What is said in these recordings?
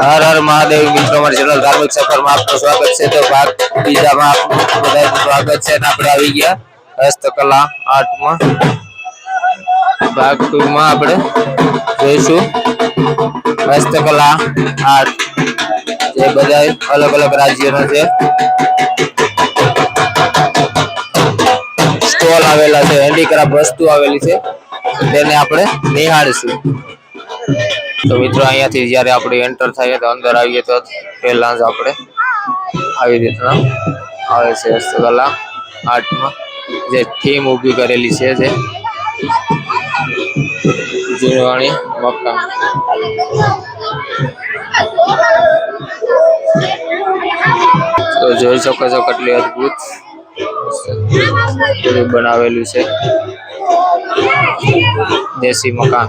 હર હર મહાદેવ. મિત્રો મારી ચેનલ ધાર્મિક સફરમાં આપનું સ્વાગત છે. તો ભાગ બીજામાં આપનું બધાનું સ્વાગત છે અને આપણે આવી ગયા હસ્તકલા આર્ટમાં. ભાગ ટુમાં આપણે જોઈશું હસ્તકલા આર્ટ. જે બધા અલગ અલગ રાજ્યના છે. સ્ટોલ આવેલા છે હેન્ડીક્રાફ્ટ વસ્તુ આવેલી છે. તેને આપણે નિહાળીશું. તો મિત્રો, અહીંયાથી જ્યારે આપણે એન્ટર થઈએ તો અંદર આવીએ તો પહેલા જ આપણે આવી રીતના આવે છે હસ્તકલા આર્ટમાં. જે થીમ ઊભી કરેલી છે, જે જીણવાણી મકાન તો જોઈ શકો છો કેટલી અદભુત બનાવેલું છે. દેશી મકાન.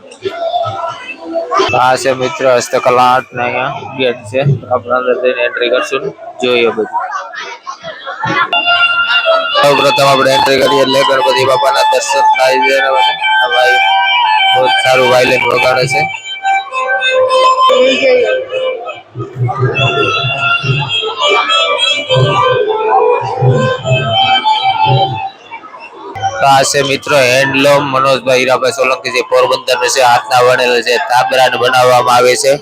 આ છે મિત્ર હસ્તકલા આર્ટ ને અહીંયા ગેટ છે. આપણે અંદર એન્ટ્રી કરશું. જોઈએ બધું. સૌ પ્રથમ આપણે એન્ટ્રી કરીએ એટલે ગણપતિ બાપાના દર્શન થાય છે ભાઈ બહુ સારું વાયલિન વગાડે છે. તો આ છે મિત્રો? હેન્ડલૂમ મનોજભાઈ હીરાભાઈ સોલંકી જે પોરબંદર છે હાથના વણેલ છે તાબરાન બનાવવામાં આવે છે.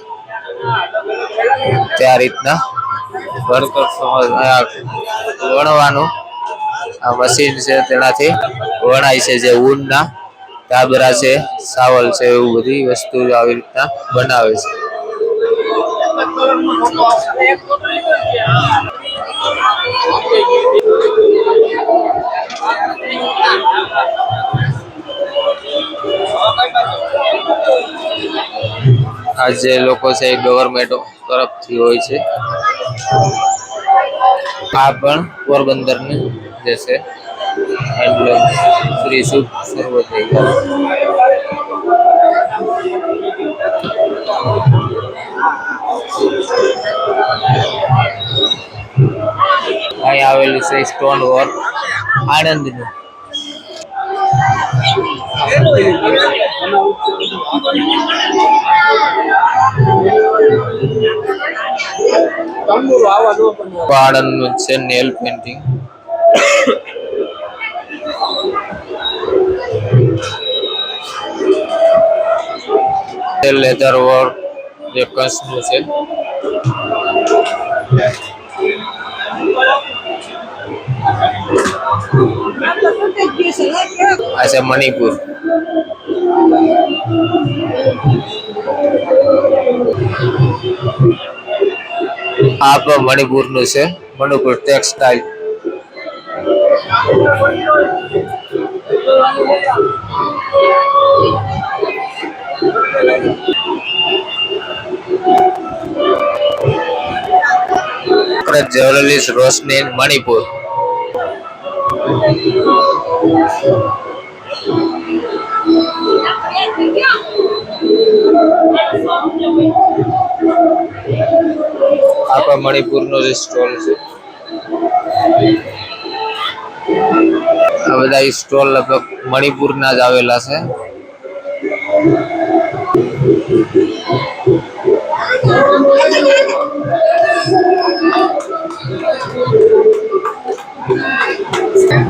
તે આ રીતના વણવાનું. આ મશીન છે તેનાથી વણાય છે જે ઊનના. તાબરા છે સાવલ છે એવું બધી વસ્તુ આવી રીતના બનાવે છે. આ જે લોકો છે એ ગવર્મેન્ટ તરફથી હોય છે. આ પણ પોરબંદરની જે છે હેન્ડલૂમ શ્રી આવેલું છે સ્ટોન વર્ક આણંદનું. આણંદનું છે નેલ પેન્ટિંગ લેધર વર્ક જે કંસનું છે. આ છે મણિપુર આ પણ મણિપુરનું છે મણિપુર ટેક્સટાઇલ જ્વેલરીઝ રોશની મણિપુર આ મણિપુર મણિપુરનો જે સ્ટોલ છે. આ બધા સ્ટોલ લગભગ મણિપુરના જ આવેલા છે.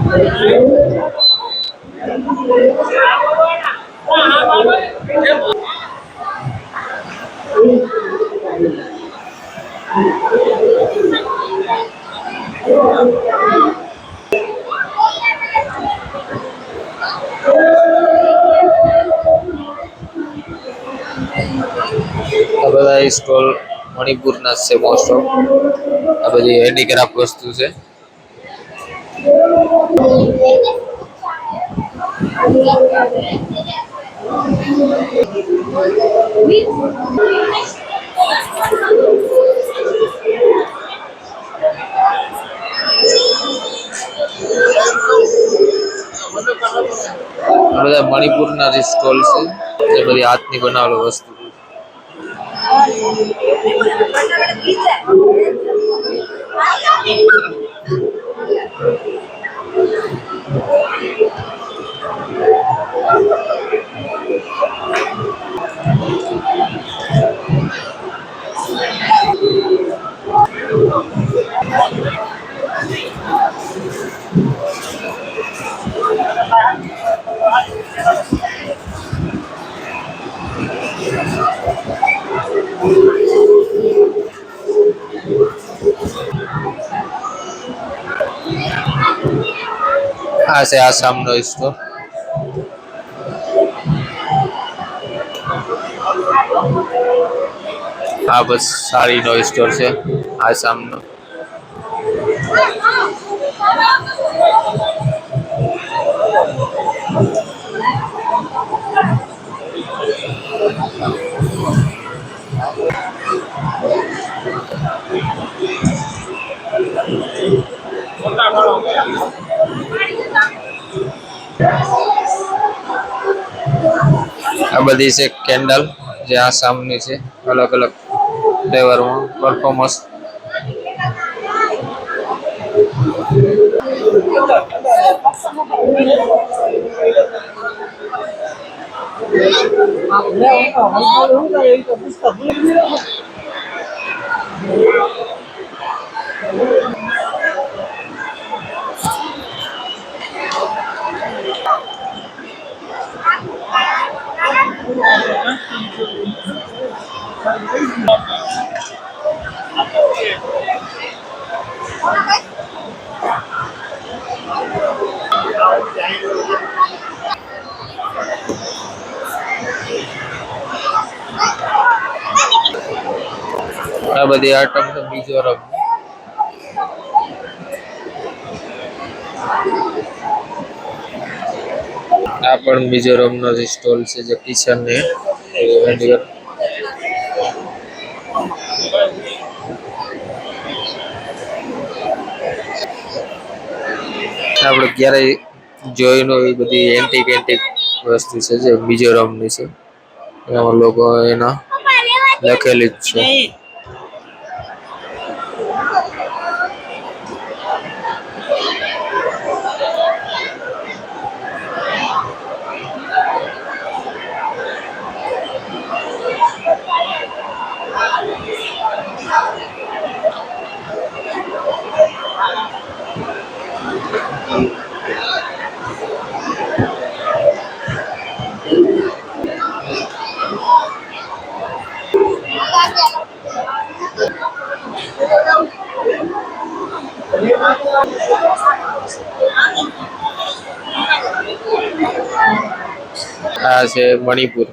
આ બધા સ્ટોલ મણિપુરના છે મોસ્ટ ઓફ આ બધી હેન્ડીક્રાફ્ટ વસ્તુ છે. બધા મણિપુરના જે સ્ટોલ છે એ બધી હાથની બનાવેલી વસ્તુ આ છે આસામનો સ્ટોર આ બસ સાડીનો સ્ટોર છે આસામનો. બધી છે કેન્ડલ જે સામની છે અલગ અલગ ફ્લેવરમાં પરફોર્મન્સ આ બધી આઈટમ છે મિઝોરમ આ પણ મિઝોરમનો જે સ્ટોલ છે, જે કિચન ને હેન્ડીક્રાફ્ટ આપણે ક્યારેય જોઈનો એવી બધી એન્ટિક એન્ટિક વસ્તુ છે, જે મિઝોરમની છે. એમાં લોકો એના લખેલી જ છે. આ છે મણિપુર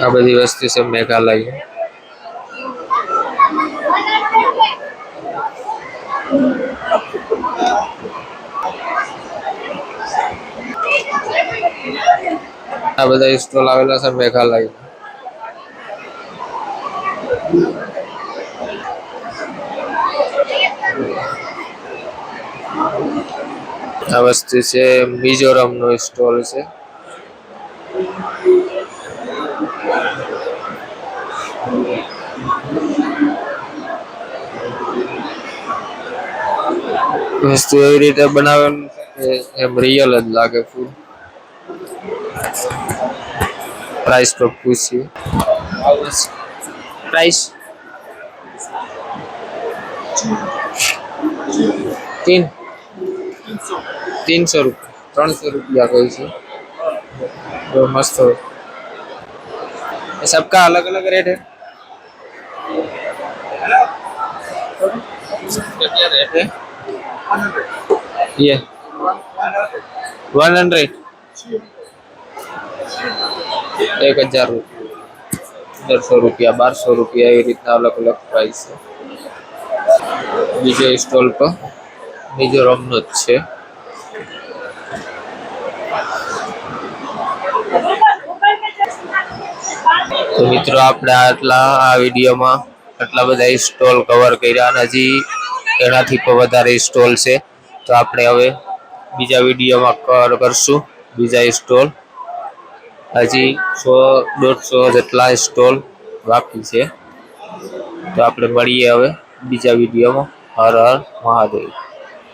આ બધી વસ્તુ છે મેઘાલય. આ બધા સ્ટોલ આવેલા છે મેઘાલય. આ વસ્તુ છે મિઝોરમ નો સ્ટોલ છે. વસ્તુ એવી રીતે બનાવેલું એમ રિયલ જ લાગે ફૂલ પ્રાઇસ પર પૂછીએ પ્રાઇસ तीन तीन सौ रुपये ત્રણ सौ रुपया कोई से जो मस्त हो ये सबका अलग अलग रेट है इसका क्या रेट है ये वन हंड्रेड એક હજાર રૂપિયા. પંદરસો રૂપિયા, બારસો રૂપિયા એવી રીતના અલગ અલગ પ્રાઇસ છે. બીજો સ્ટોલ પર મિઝોરમનો જ છે. તો મિત્રો આપણે આટલા આ વિડીયોમાં આટલા બધા સ્ટોલ કવર કર્યા અને હજી એનાથી પણ વધારે સ્ટોલ છે. તો આપણે હવે બીજા વિડીયોમાં કવર કરશું. બીજા સ્ટોલ હજી સો, દોઢસો જેટલા સ્ટોલ બાકી છે. તો આપણે મળીએ હવે બીજા વિડીયોમાં. હર હર મહાદેવ.